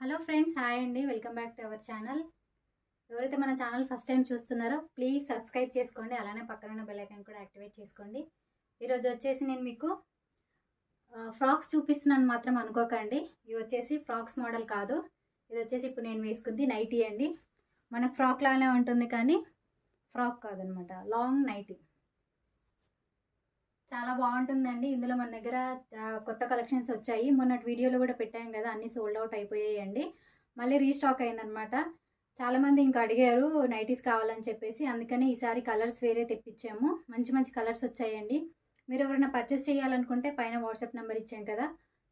Hello friends hi అండి. Welcome back to our channel. ఎవరైతే మన ఛానల్ ఫస్ట్ టైం చూస్తున్నారో ప్లీజ్ సబ్స్క్రైబ్ చేసుకోండి. అలానే పక్కన ఉన్న కూడా యాక్టివేట్ చేసుకోండి. ఈరోజు వచ్చేసి నేను మీకు ఫ్రాక్స్ చూపిస్తున్నాను మాత్రం అనుకోకండి. ఇవి వచ్చేసి ఫ్రాక్స్ మోడల్ కాదు. ఇది వచ్చేసి ఇప్పుడు నేను వేసుకుంది నైటీ అండి. మనకు ఫ్రాక్ లాగానే ఉంటుంది కానీ ఫ్రాక్ కాదనమాట. Long nighty. చాలా బాగుంటుందండి. ఇందులో మన దగ్గర కొత్త కలెక్షన్స్ వచ్చాయి. మొన్నటి వీడియోలో కూడా పెట్టాం కదా అన్నీ సోల్డ్ అవుట్ అయిపోయాయండి. మళ్ళీ రీస్టాక్ అయిందనమాట చాలామంది ఇంకా అడిగారు నైటీస్ కావాలని చెప్పేసి. అందుకని ఈసారి కలర్స్ వేరే తెప్పించాము. మంచి మంచి కలర్స్ వచ్చాయండి. మీరు ఎవరైనా పర్చేస్ చేయాలనుకుంటే పైన వాట్సాప్ నెంబర్ ఇచ్చాం కదా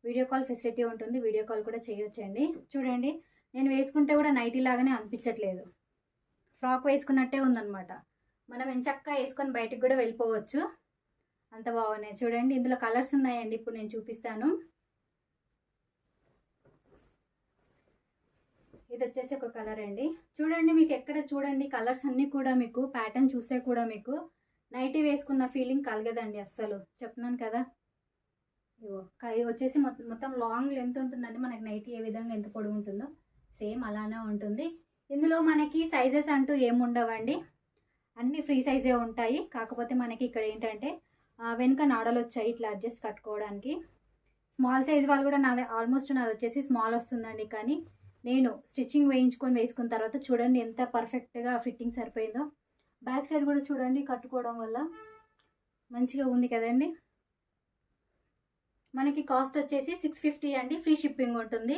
వీడియో కాల్ ఫెసిలిటీ ఉంటుంది. వీడియో కాల్ కూడా చేయొచ్చండి. చూడండి నేను వేసుకుంటే కూడా నైటీ లాగానే అనిపించట్లేదు. ఫ్రాక్ వేసుకున్నట్టే ఉందన్నమాట. మనం ఎంచక్క వేసుకొని బయటకు కూడా వెళ్ళిపోవచ్చు. అంత బాగున్నాయి. చూడండి ఇందులో కలర్స్ ఉన్నాయండి. ఇప్పుడు నేను చూపిస్తాను. ఇది వచ్చేసి ఒక కలర్ అండి. చూడండి మీకు ఎక్కడ చూడండి కలర్స్ అన్నీ కూడా మీకు ప్యాటర్న్ చూసే కూడా మీకు నైటీ వేసుకున్న ఫీలింగ్ కలగదండి అస్సలు. చెప్తున్నాను కదా. ఇగో వచ్చేసి మొత్తం మొత్తం లాంగ్ లెంత్ ఉంటుందండి. మనకి నైటీ ఏ విధంగా ఎంత పొడవు ఉంటుందో సేమ్ అలానే ఉంటుంది. ఇందులో మనకి సైజెస్ అంటూ ఏముండవండి. అన్నీ ఫ్రీ సైజే ఉంటాయి. కాకపోతే మనకి ఇక్కడ ఏంటంటే వెనుక నాడలు వచ్చాయి ఇట్లా అడ్జస్ట్ కట్టుకోవడానికి. స్మాల్ సైజ్ వాళ్ళు కూడా నాది ఆల్మోస్ట్ నాది వచ్చేసి స్మాల్ వస్తుందండి కానీ నేను స్టిచ్చింగ్ వేయించుకొని వేసుకున్న తర్వాత చూడండి ఎంత పర్ఫెక్ట్గా ఫిట్టింగ్ సరిపోయిందో. బ్యాక్ సైడ్ కూడా చూడండి కట్టుకోవడం వల్ల మంచిగా ఉంది కదండి. మనకి కాస్ట్ వచ్చేసి సిక్స్ ఫిఫ్టీ అండి ఫ్రీ షిప్పింగ్ ఉంటుంది.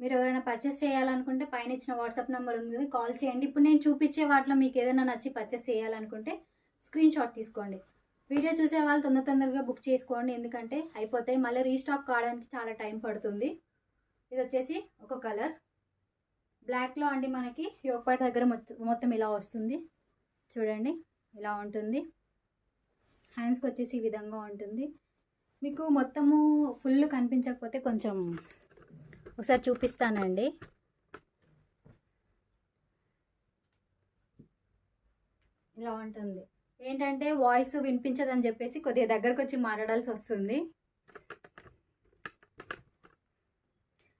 మీరు ఎవరైనా పర్చేస్ చేయాలనుకుంటే పైన ఇచ్చిన వాట్సాప్ నెంబర్ ఉంది కదా కాల్ చేయండి. ఇప్పుడు నేను చూపించే వాటిలో మీకు ఏదైనా నచ్చి పర్చేస్ చేయాలనుకుంటే స్క్రీన్ షాట్ తీసుకోండి. వీడియో చూసే వాళ్ళు తొందర తొందరగా బుక్ చేసుకోండి. ఎందుకంటే అయిపోతాయి. మళ్ళీ రీస్టాక్ కావడానికి చాలా టైం పడుతుంది. ఇది వచ్చేసి ఒక కలర్ బ్లాక్లో అండి మనకి యోగపాటి దగ్గర మొత్తం మొత్తం ఇలా వస్తుంది. చూడండి ఇలా ఉంటుంది. హ్యాండ్స్కి వచ్చేసి ఈ విధంగా ఉంటుంది. మీకు మొత్తము ఫుల్ కనిపించకపోతే కొంచెం ఒకసారి చూపిస్తానండి. ఇలా ఉంటుంది. ఏంటంటే వాయిస్ వినిపించదని చెప్పేసి కొద్దిగా దగ్గరకు వచ్చి మాట్లాడాల్సి వస్తుంది.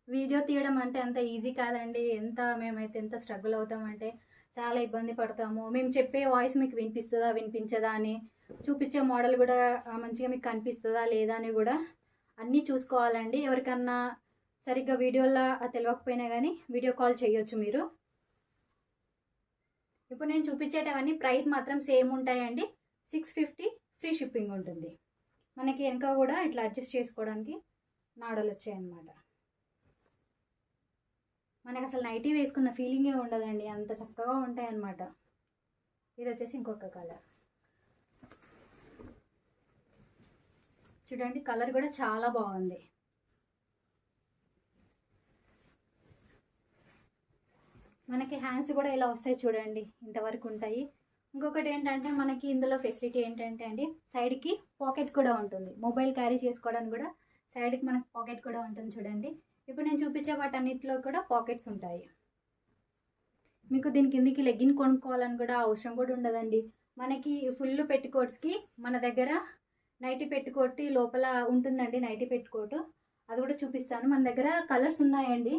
వీడియో తీయడం అంటే అంత ఈజీ కాదండి. ఎంత మేమైతే ఎంత స్ట్రగుల్ అవుతామంటే చాలా ఇబ్బంది పడతాము. మేము చెప్పే వాయిస్ మీకు వినిపిస్తుందా వినిపించదా అని చూపించే మోడల్ కూడా మంచిగా మీకు కనిపిస్తుందా లేదా అని కూడా అన్నీ చూసుకోవాలండి. ఎవరికన్నా సరిగ్గా వీడియోలో తెలియకపోయినా కానీ వీడియో కాల్ చేయొచ్చు మీరు. ఇప్పుడు నేను చూపించేటవన్నీ ప్రైస్ మాత్రం సేమ్ ఉంటాయండి. సిక్స్ ఫిఫ్టీ ఫ్రీ షిప్పింగ్ ఉంటుంది. మనకి వెనక కూడా ఇట్లా అడ్జస్ట్ చేసుకోవడానికి నాడలు వచ్చాయన్నమాట. మనకి అసలు నైటీ వేసుకున్న ఫీలింగే ఉండదండి. అంత చక్కగా ఉంటాయన్నమాట. ఇది వచ్చేసి ఇంకొక కలర్. చూడండి కలర్ కూడా చాలా బాగుంది మనకి హ్యాండ్స్ కూడా ఇలా వస్తాయి చూడండి ఇంతవరకు ఉంటాయి. ఇంకొకటి ఏంటంటే మనకి ఇందులో ఫెసిలిటీ ఏంటంటే అండి సైడ్కి పాకెట్ కూడా ఉంటుంది. మొబైల్ క్యారీ చేసుకోవడానికి కూడా సైడ్కి మనకి పాకెట్ కూడా ఉంటుంది చూడండి. ఇప్పుడు నేను చూపించే వాటన్నిటిలో కూడా పాకెట్స్ ఉంటాయి. మీకు దీని కిందికి లెగ్గిన్ కొనుక్కోవాలని కూడా అవసరం కూడా ఉండదండి. మనకి ఫుల్ పెట్టుకోట్స్కి మన దగ్గర నైటీ పెట్టుకోటి లోపల ఉంటుందండి నైటీ పెట్టుకోటు అది కూడా చూపిస్తాను. మన దగ్గర కలర్స్ ఉన్నాయండి.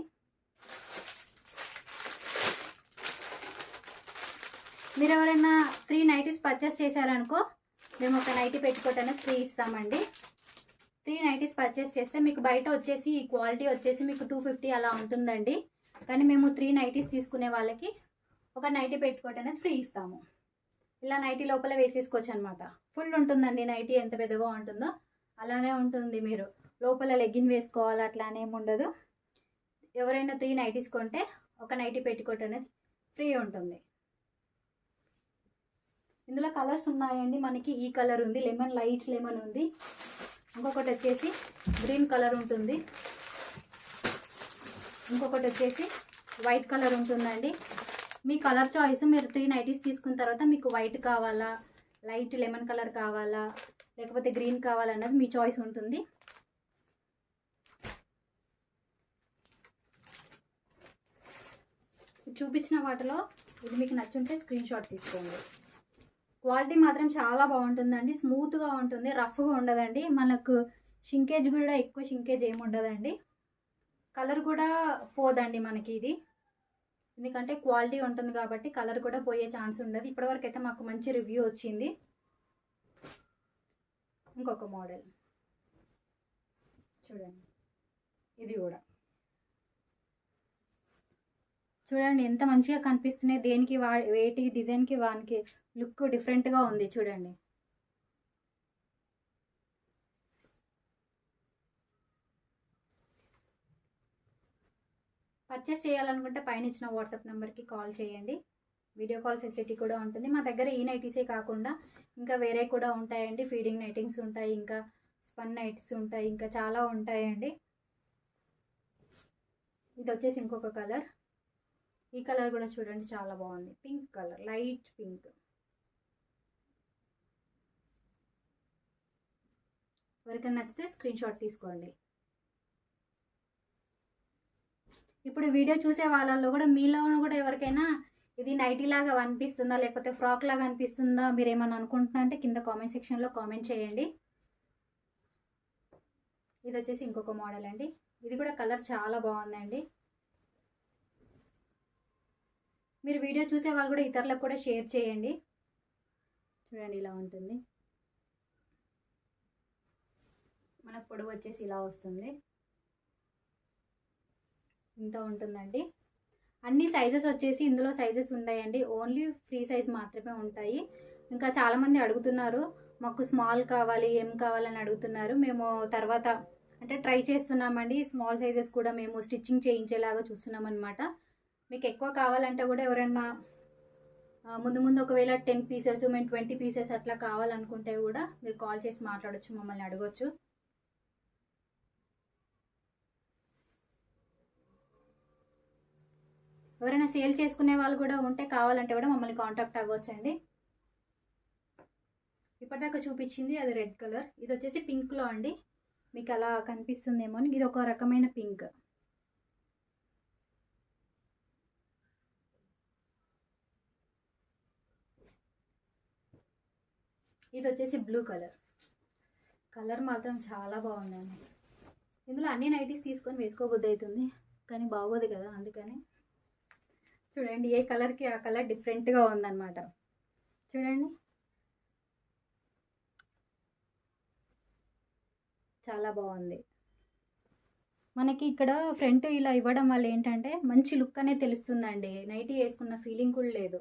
మీరు ఎవరైనా త్రీ నైటీస్ పర్చేస్ చేశారనుకో మేము ఒక నైటీ పెట్టుకోవటానికి ఫ్రీ ఇస్తామండి. త్రీ నైటీస్ పర్చేస్ చేస్తే మీకు బయట వచ్చేసి ఈ క్వాలిటీ వచ్చేసి మీకు టూ ఫిఫ్టీ అలా ఉంటుందండి. కానీ మేము త్రీ నైటీస్ తీసుకునే వాళ్ళకి ఒక నైటీ పెట్టుకోవటానికి ఫ్రీ ఇస్తాము. ఇలా నైటీ లోపల వేసేసుకోవచ్చు అనమాట ఫుల్ ఉంటుందండి నైటీ ఎంత పెద్దగా ఉంటుందో అలానే ఉంటుంది మీరు. లోపల లెగ్గిన్ వేసుకోవాలి అట్లా ఏమి ఉండదు. ఎవరైనా త్రీ నైటీస్ కొంటే ఒక నైటీ పెట్టుకోవటం అనేది ఫ్రీ ఉంటుంది. ఇందులో కలర్స్ ఉన్నాయండి. మనకి ఈ కలర్ ఉంది. లెమన్ లైట్ లెమన్ ఉంది. ఇంకొకటి వచ్చేసి గ్రీన్ కలర్ ఉంటుంది. ఇంకొకటి వచ్చేసి వైట్ కలర్ ఉంటుందండి. మీ కలర్ చాయిస్ మీరు త్రీ నైటీస్ తీసుకున్న తర్వాత మీకు వైట్ కావాలా లైట్ లెమన్ కలర్ కావాలా లేకపోతే గ్రీన్ కావాలన్నది మీ చాయిస్ ఉంటుంది. చూపించిన వాటిలో ఇది మీకు నచ్చుంటే స్క్రీన్ షాట్ తీసుకోండి. క్వాలిటీ మాత్రం చాలా బాగుంటుందండి. స్మూత్గా ఉంటుంది రఫ్గా ఉండదండి. మనకు షింకేజ్ కూడా ఎక్కువ షింకేజ్ ఏమి ఉండదండి. కలర్ కూడా పోదండి మనకి ఇది. ఎందుకంటే క్వాలిటీ ఉంటుంది కాబట్టి కలర్ కూడా పోయే ఛాన్స్ ఉండదు. ఇప్పటివరకు అయితే మాకు మంచి రివ్యూ వచ్చింది. ఇంకొక మోడల్. చూడండి. ఇది కూడా. చూడండి ఎంత మంచిగా కనిపిస్తున్నాయి. దేనికి వా వేటి డిజైన్కి వానికి లుక్ డిఫరెంట్గా ఉంది చూడండి. పర్చేస్ చేయాలనుకుంటే పైన ఇచ్చిన వాట్సాప్ నెంబర్కి కాల్ చేయండి. వీడియో కాల్ ఫెసిలిటీ కూడా ఉంటుంది. మా దగ్గర ఈ నైటీసే కాకుండా ఇంకా వేరే కూడా ఉంటాయండి. ఫీడింగ్ నైటింగ్స్ ఉంటాయి ఇంకా స్పన్ నైట్స్ ఉంటాయి ఇంకా చాలా ఉంటాయండి. ఇది వచ్చేసి ఇంకొక కలర్. ఈ కలర్ కూడా చూడండి చాలా బాగుంది. Pink colour light pink. ఎవరికైనా నచ్చితే స్క్రీన్ షాట్ తీసుకోండి. ఇప్పుడు వీడియో చూసే వాళ్ళల్లో కూడా మీలో కూడా ఎవరికైనా ఇది నైటీ లాగా అనిపిస్తుందా లేకపోతే ఫ్రాక్ లాగా అనిపిస్తుందా మీరు ఏమైనా అనుకుంటున్నా అంటే కింద కామెంట్ సెక్షన్లో కామెంట్ చేయండి. ఇది వచ్చేసి ఇంకొక మోడల్ అండి. ఇది కూడా కలర్ చాలా బాగుందండి. మీరు వీడియో చూసే వాళ్ళు కూడా ఇతరులకు కూడా షేర్ చేయండి. చూడండి ఇలా ఉంటుంది. మనకు పొడవు వచ్చేసి ఇలా వస్తుంది. ఇంత ఉంటుందండి. అన్ని సైజెస్ వచ్చేసి ఇందులో సైజెస్ ఉన్నాయండి. ఓన్లీ ఫ్రీ సైజ్ మాత్రమే ఉంటాయి. ఇంకా చాలామంది అడుగుతున్నారు మాకు స్మాల్ కావాలి ఏం కావాలని అడుగుతున్నారు. మేము తర్వాత అంటే ట్రై చేస్తున్నామండి. స్మాల్ సైజెస్ కూడా మేము స్టిచ్చింగ్ చేయించేలాగా చూస్తున్నాం అనమాట మీకు ఎక్కువ కావాలంటే కూడా ఎవరైనా ముందు ముందు ఒకవేళ టెన్ పీసెస్ మేము ట్వంటీ పీసెస్ అట్లా కావాలనుకుంటే కూడా మీరు కాల్ చేసి మాట్లాడొచ్చు మమ్మల్ని అడగచ్చు. ఎవరైనా సేల్ చేసుకునే వాళ్ళు కూడా ఉంటే కావాలంటే కూడా మమ్మల్ని కాంటాక్ట్ అవ్వచ్చండి. ఇప్పటిదాకా చూపించింది అది రెడ్ కలర్. ఇది వచ్చేసి పింక్లో అండి. మీకు అలా కనిపిస్తుందేమో అని. ఇది ఒక రకమైన పింక్. ఇది వచ్చేసి బ్లూ కలర్. కలర్ మాత్రం చాలా బాగుందండి. ఇందులో అన్ని నైటీస్ తీసుకొని వేసుకోబుద్ది అవుతుంది కానీ బాగోదు కదా అందుకని. చూడండి ఏ కలర్కి ఆ కలర్ డిఫరెంట్గా ఉందన్నమాట. చూడండి. చాలా బాగుంది. మనకి ఇక్కడ ఫ్రంట్ ఇలా ఇవ్వడం వల్ల ఏంటంటే మంచి లుక్ అనేది తెలుస్తుందండి. నైటీ వేసుకున్న ఫీలింగ్ కూడా లేదు.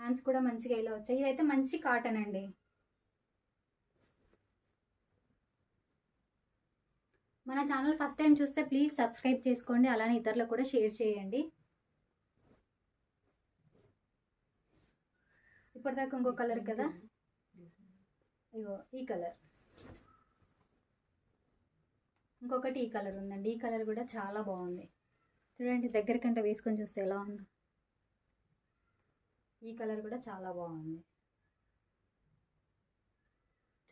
హ్యాండ్స్ కూడా మంచిగా ఇలా వచ్చాయి. ఇదైతే మంచి కాటన్ అండి. మన ఛానల్ ఫస్ట్ టైం చూస్తే ప్లీజ్ సబ్స్క్రైబ్ చేసుకోండి. అలానే ఇతరులకు కూడా షేర్ చేయండి. ఇప్పటిదాకా ఇంకో కలర్ కదా? ఇగో ఈ కలర్ ఇంకొకటి ఈ కలర్ ఉందండి. ఈ కలర్ కూడా చాలా బాగుంది. చూడండి దగ్గర కంటే వేసుకొని చూస్తే ఎలా ఉందో. ఈ కలర్ కూడా చాలా బాగుంది.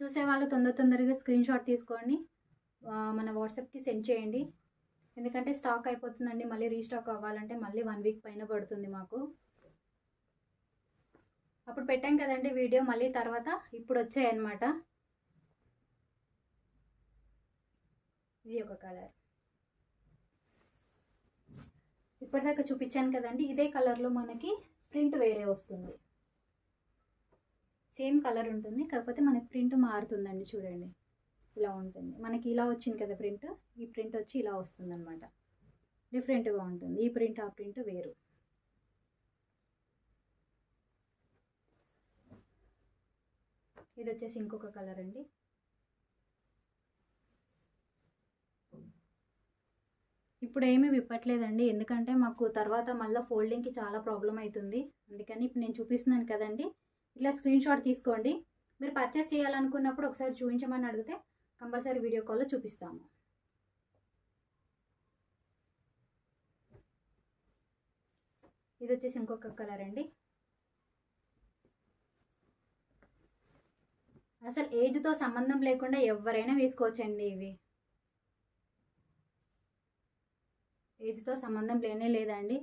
చూసేవాళ్ళు తొందర తొందరగా స్క్రీన్ షాట్ తీసుకోండి. మన వాట్సాప్కి సెండ్ చేయండి. ఎందుకంటే స్టాక్ అయిపోతుందండి మళ్ళీ రీస్టాక్ అవ్వాలంటే మళ్ళీ వన్ వీక్ పైన పడుతుంది మాకు. అప్పుడు పెట్టాం కదండి వీడియో మళ్ళీ తర్వాత ఇప్పుడు వచ్చాయన్నమాట ఇది ఒక కలర్. ఇప్పటిదాకా చూపించాను కదండి ఇదే కలర్లో మనకి ప్రింట్ వేరే వస్తుంది. సేమ్ కలర్ ఉంటుంది కాకపోతే మనకి ప్రింట్ మారుతుందండి చూడండి. ఇలా ఉంటుంది. మనకి ఇలా వచ్చింది కదా ప్రింట్ ఈ ప్రింట్ వచ్చి ఇలా వస్తుంది అనమాట డిఫరెంట్గా ఉంటుంది. ఈ ప్రింట్ ఆ ప్రింట్ వేరు. ఇది వచ్చేసి ఇంకొక కలర్ అండి. ఇప్పుడు ఏమీ విప్పట్లేదండి. ఎందుకంటే మాకు తర్వాత మళ్ళీ ఫోల్డింగ్కి చాలా ప్రాబ్లం అవుతుంది అందుకని ఇప్పుడు నేను చూపిస్తున్నాను కదండి. ఇట్లా స్క్రీన్ షాట్ తీసుకోండి. మీరు పర్చేస్ చేయాలనుకున్నప్పుడు ఒకసారి చూపించమని అడిగితే కంపల్సరీ వీడియో కాల్లో చూపిస్తాము. ఇది వచ్చేసి ఇంకొక కలర్ అండి. అసలు ఏజ్తో సంబంధం లేకుండా ఎవరైనా వేసుకోవచ్చండి ఇవి. ఏజ్తో సంబంధం లేనే లేదండి.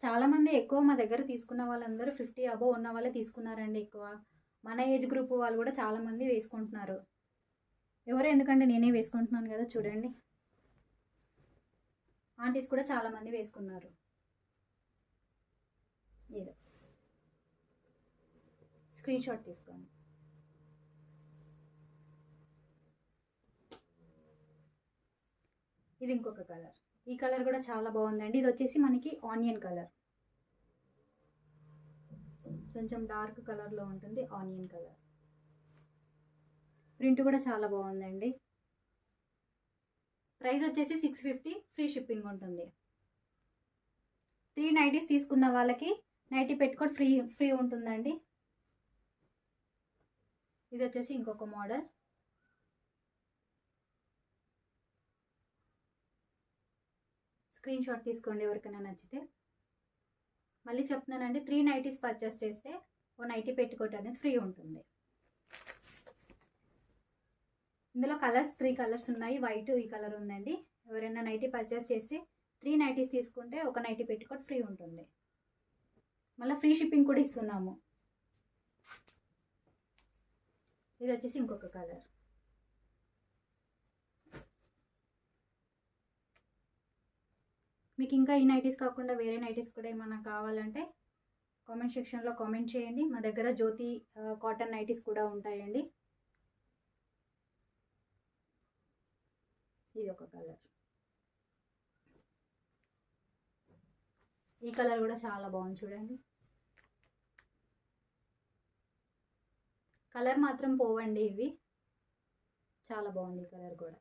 చాలామంది ఎక్కువ మా దగ్గర తీసుకున్న వాళ్ళందరూ ఫిఫ్టీ అబోవ్ ఉన్న వాళ్ళే తీసుకున్నారండి ఎక్కువ. మన ఏజ్ గ్రూప్ వాళ్ళు కూడా చాలామంది వేసుకుంటున్నారు. ఎవరు ఎందుకంటే నేనే వేసుకుంటున్నాను కదా చూడండి. ఆంటీస్ కూడా చాలామంది వేసుకున్నారు. ఏదో. స్క్రీన్ షాట్ తీసుకోండి. ఇది ఇంకొక కలర్. ఈ కలర్ కూడా చాలా బాగుందండి. ఇది వచ్చేసి మనకి ఆనియన్ కలర్. కొంచెం డార్క్ కలర్లో ఉంటుంది ఆనియన్ కలర్. ప్రింట్ కూడా చాలా బాగుందండి. ప్రైస్ వచ్చేసి సిక్స్ ఫిఫ్టీ ఫ్రీ షిప్పింగ్ ఉంటుంది. త్రీ నైటీస్ తీసుకున్న వాళ్ళకి నైటీ పెట్టుకోవడం ఫ్రీ ఫ్రీ ఉంటుందండి. ఇది వచ్చేసి ఇంకొక మోడల్. స్క్రీన్ షాట్ తీసుకోండి ఎవరికైనా నచ్చితే. మళ్ళీ చెప్తున్నానండి త్రీ నైటీస్ పర్చేస్ చేస్తే ఓ నైటీ పెట్టుకోవటం అనేది ఫ్రీ ఉంటుంది. ఇందులో కలర్స్ త్రీ కలర్స్ ఉన్నాయి. వైట్ ఈ కలర్ ఉందండి. ఎవరైనా నైటీ పర్చేస్ చేస్తే త్రీ నైటీస్ తీసుకుంటే ఒక నైటీ పెట్టుకోవడం ఫ్రీ ఉంటుంది. మళ్ళీ ఫ్రీ షిప్పింగ్ కూడా ఇస్తున్నాము. ఇది వచ్చేసి ఇంకొక కలర్ మీకు ఇంకా ఈ నైటీస్ కాకుండా వేరే నైటీస్ కూడా ఏమైనా కావాలంటే కామెంట్ సెక్షన్లో కామెంట్ చేయండి. మా దగ్గర జ్యోతి కాటన్ నైటీస్ కూడా ఉంటాయండి. ఇది ఒక కలర్. ఈ కలర్ కూడా చాలా బాగుంది చూడండి. కలర్ మాత్రం పోవండి ఇవి. చాలా బాగుంది ఈ కలర్ కూడా.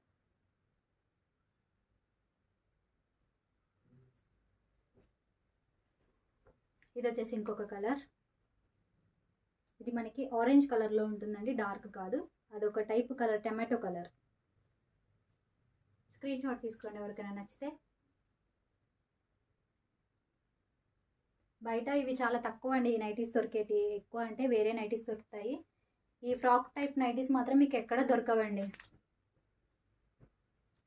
ఇది వచ్చేసి ఇంకొక కలర్. ఇది మనకి ఆరెంజ్ కలర్లో ఉంటుందండి డార్క్ కాదు. అదొక type colour tomato colour. Screenshot తీసుకోండి ఎవరికైనా నచ్చితే. బయట ఇవి చాలా తక్కువ అండి ఈ నైటీస్ దొరికేటి ఎక్కువ అంటే వేరే నైటీస్ దొరుకుతాయి. ఈ ఫ్రాక్ టైప్ నైటీస్ మాత్రం మీకు ఎక్కడ దొరకవండి.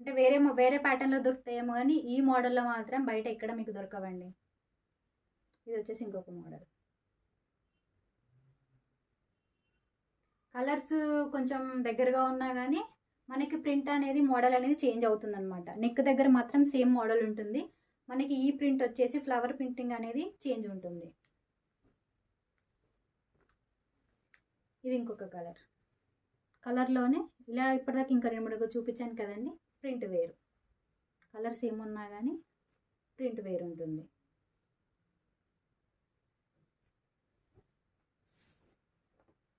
అంటే వేరే వేరే ప్యాటర్న్లో దొరుకుతాయేమో కానీ ఈ మోడల్లో మాత్రం బయట ఎక్కడ మీకు దొరకవండి. ఇది వచ్చేసి ఇంకొక మోడల్. కలర్స్ కొంచెం దగ్గరగా ఉన్నా కానీ మనకి ప్రింట్ అనేది మోడల్ అనేది చేంజ్ అవుతుంది అనమాట నెక్ దగ్గర మాత్రం సేమ్ మోడల్ ఉంటుంది. మనకి ఈ ప్రింట్ వచ్చేసి ఫ్లవర్ ప్రింటింగ్ అనేది చేంజ్ ఉంటుంది. ఇది ఇంకొక కలర్. కలర్లోనే ఇలా ఇప్పటిదాకా ఇంకా రెండు మూడుగా చూపించాను కదండి ప్రింట్ వేరు. కలర్స్ ఏమున్నా కానీ ప్రింట్ వేరు ఉంటుంది.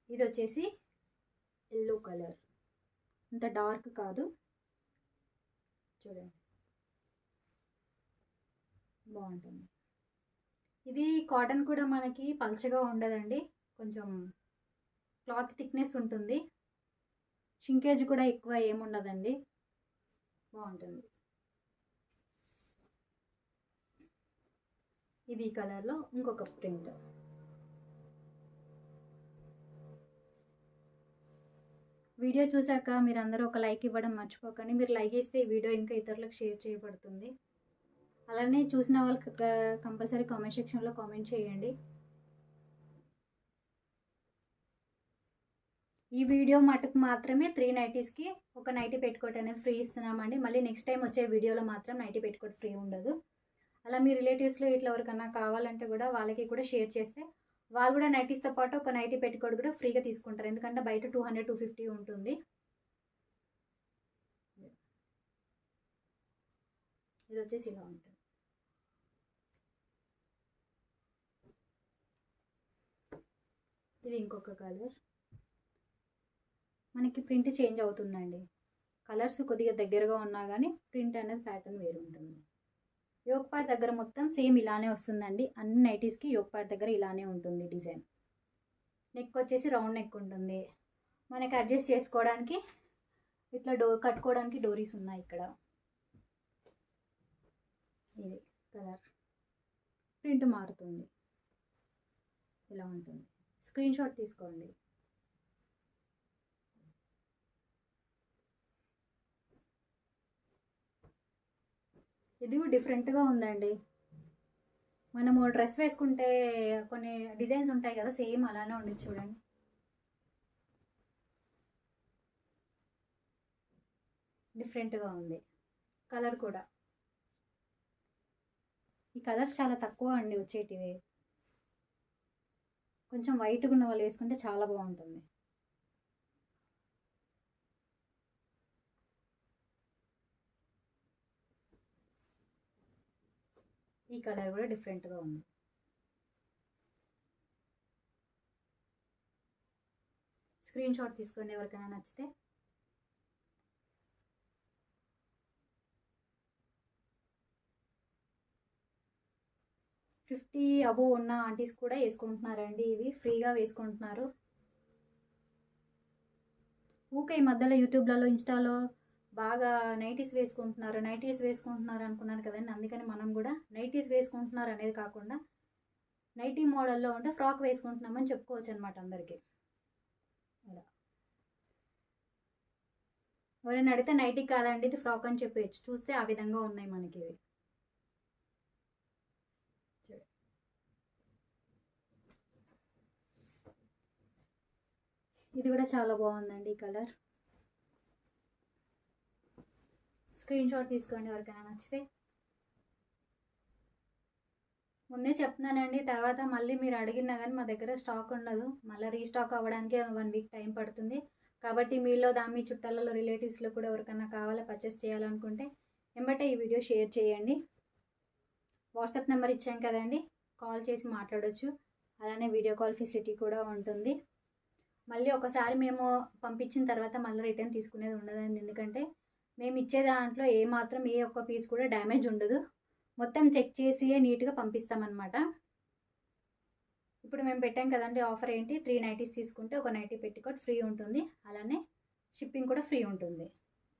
ఇది వచ్చేసి ఎల్లో కలర్. ఇంత డార్క్ కాదు. చూడండి. బాగుంటుంది. ఇది కాటన్ కూడా మనకి పల్చగా ఉండదండి. కొంచెం క్లాత్ థిక్నెస్ ఉంటుంది. షింకేజ్ కూడా ఎక్కువ ఏముండదండి. బాగుంటుంది. ఇది కలర్లో ఇంకొక ప్రింట్. వీడియో చూశాక మీరు అందరూ ఒక లైక్ ఇవ్వడం మర్చిపోకండి. మీరు లైక్ ఇస్తే ఈ వీడియో ఇంకా ఇతరులకు షేర్ చేయబడుతుంది. అలానే చూసిన వాళ్ళకి కంపల్సరీ కామెంట్ సెక్షన్లో కామెంట్ చేయండి. ఈ వీడియో మటుకు మాత్రమే త్రీ నైటీస్కి ఒక నైటీ పెట్టుకోవటం అనేది ఫ్రీ ఇస్తున్నామండి. మళ్ళీ నెక్స్ట్ టైం వచ్చే వీడియోలో మాత్రం నైటీ పెట్టుకోవడం ఫ్రీ ఉండదు. అలా మీ రిలేటివ్స్లో ఇట్లా ఎవరికన్నా కావాలంటే కూడా వాళ్ళకి కూడా షేర్ చేస్తే వాళ్ళు కూడా నైటీస్తో పాటు ఒక నైటీ పెట్టుకోడు కూడా ఫ్రీగా తీసుకుంటారు. ఎందుకంటే బయట టూ హండ్రెడ్ టూ ఫిఫ్టీ ఉంటుంది. ఇది వచ్చేసి ఇలా ఉంటుంది. ఇది ఇంకొక కలర్ మనకి ప్రింట్ చేంజ్ అవుతుందండి. కలర్స్ కొద్దిగా దగ్గరగా ఉన్నా కానీ ప్రింట్ అనేది ప్యాటర్న్ వేరు ఉంటుంది యోగ్ పార్ట్ దగ్గర మొత్తం సేమ్ ఇలానే వస్తుందండి. అన్ని నైటీస్కి యోగ్ పార్ట్ దగ్గర ఇలానే ఉంటుంది డిజైన్. నెక్ వచ్చేసి రౌండ్ నెక్ ఉంటుంది. మనకి అడ్జస్ట్ చేసుకోవడానికి ఇట్లా డో కట్టుకోవడానికి డోరీస్ ఉన్నాయి ఇక్కడ. ఇది కలర్. ప్రింట్ మారుతుంది. ఇలా ఉంటుంది. స్క్రీన్ షాట్ తీసుకోండి. ఇది డిఫరెంట్గా ఉందండి. మనము డ్రెస్ వేసుకుంటే కొన్ని డిజైన్స్ ఉంటాయి కదా సేమ్ అలానే ఉండి చూడండి. డిఫరెంట్గా ఉంది. కలర్ కూడా. ఈ కలర్స్ చాలా తక్కువ అండి వచ్చేటివి. కొంచెం వైట్గా ఉన్న వాళ్ళు వేసుకుంటే చాలా బాగుంటుంది. ఈ కలర్ కూడా డిఫరెంట్గా ఉంది. స్క్రీన్ షాట్ తీసుకోండి ఎవరికైనా నచ్చితే. ఫిఫ్టీ అబోవ్ ఉన్న ఆంటీస్ కూడా వేసుకుంటున్నారండి ఇవి. ఫ్రీగా వేసుకుంటున్నారు. ఊకే ఈ మధ్యలో యూట్యూబ్లలో ఇన్స్టాలో బాగా నైటీస్ వేసుకుంటున్నారు నైటీస్ వేసుకుంటున్నారు అనుకున్నారు కదండి. అందుకని మనం కూడా నైటీస్ వేసుకుంటున్నారు అనేది కాకుండా నైటీ మోడల్లో ఉంటే ఫ్రాక్ వేసుకుంటున్నామని చెప్పుకోవచ్చు అనమాట అందరికీ. ఇలా ఎవరైనా అడిగితే నైటీ కాదండి ఇది ఫ్రాక్ అని చెప్పేయచ్చు. చూస్తే ఆ విధంగా ఉన్నాయి మనకి ఇవి. ఇది కూడా చాలా బాగుందండి ఈ కలర్. స్క్రీన్ షాట్ తీసుకోండి ఎవరికైనా నచ్చితే. ముందే చెప్తున్నానండి తర్వాత మళ్ళీ మీరు అడిగినా కానీ మా దగ్గర స్టాక్ ఉండదు. మళ్ళీ రీస్టాక్ అవ్వడానికి వన్ వీక్ టైం పడుతుంది. కాబట్టి మీలో దా మీ చుట్టాలలో రిలేటివ్స్లో కూడా ఎవరికైనా కావాలా పర్చేస్ చేయాలనుకుంటే వెంబటే ఈ వీడియో షేర్ చేయండి. వాట్సాప్ నెంబర్ ఇచ్చాం కదండి కాల్ చేసి మాట్లాడొచ్చు. అలానే వీడియో కాల్ ఫెసిలిటీ కూడా ఉంటుంది. మళ్ళీ ఒకసారి మేము పంపించిన తర్వాత మళ్ళీ రిటర్న్ తీసుకునేది ఉండదండి. ఎందుకంటే మేము ఇచ్చే దాంట్లో ఏ మాత్రం ఏ ఒక్క పీస్ కూడా డ్యామేజ్ ఉండదు. మొత్తం చెక్ చేసి నీట్గా పంపిస్తామన్నమాట. ఇప్పుడు మేము పెట్టాం కదండి ఆఫర్ ఏంటి? త్రీ నైటీస్ తీసుకుంటే ఒక నైటీ పెట్టుకోట్ ఫ్రీ ఉంటుంది. అలానే షిప్పింగ్ కూడా ఫ్రీ ఉంటుంది.